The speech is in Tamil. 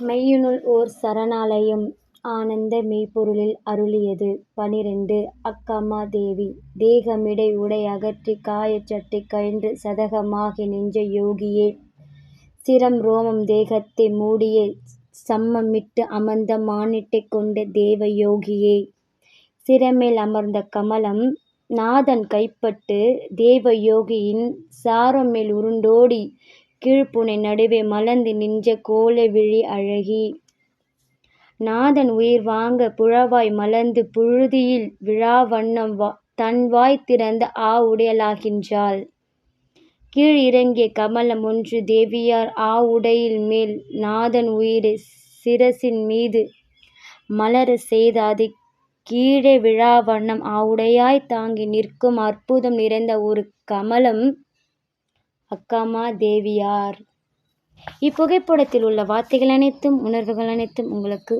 மெய்யுனுள் ஓர் சரணாலயம் ஆனந்த மெய்ப்பொருளில் அருளியது. பனிரெண்டு. அக்கம்மா தேவி. தேகமிடை உடை அகற்றி காயச்சட்டை கழிந்து சதகமாகி நின்ற யோகியே. சிரம் ரோமம் தேகத்தை மூடிய சம்மமிட்டு அமர்ந்த மானிட்டை கொண்ட தேவ யோகியே. சிரமேல் அமர்ந்த கமலம் நாதன் கைப்பட்டு தேவ யோகியின் சாரமேல் உருண்டோடி கீழ்ப்புனை நடுவே மலர்ந்து நின்ற கோலை விழி அழகி! நாதன் உயிர் வாங்கப் புழவாய் மலர்ந்து புழுதியில் விழாவண்ணம் தன்வாய் திறந்து ஆ உடையலாகின்றாள் கீழ் இறங்கிய கமலம் ஒன்று தேவியார் ஆ உடையில் மேல் நாதன் உயிரைச் சிரசின் மீது மலரச் செய்து அது கீழே விழாவண்ணம் உடையாய் தாங்கி நிற்கும் அற்புதம் நிறைந்த ஒரு கமலம் அக்காமா தேவியார். இப்புகைப்படத்தில் உள்ள வார்த்தைகள் அனைத்தும் உணர்வுகள் அனைத்தும் உங்களுக்கு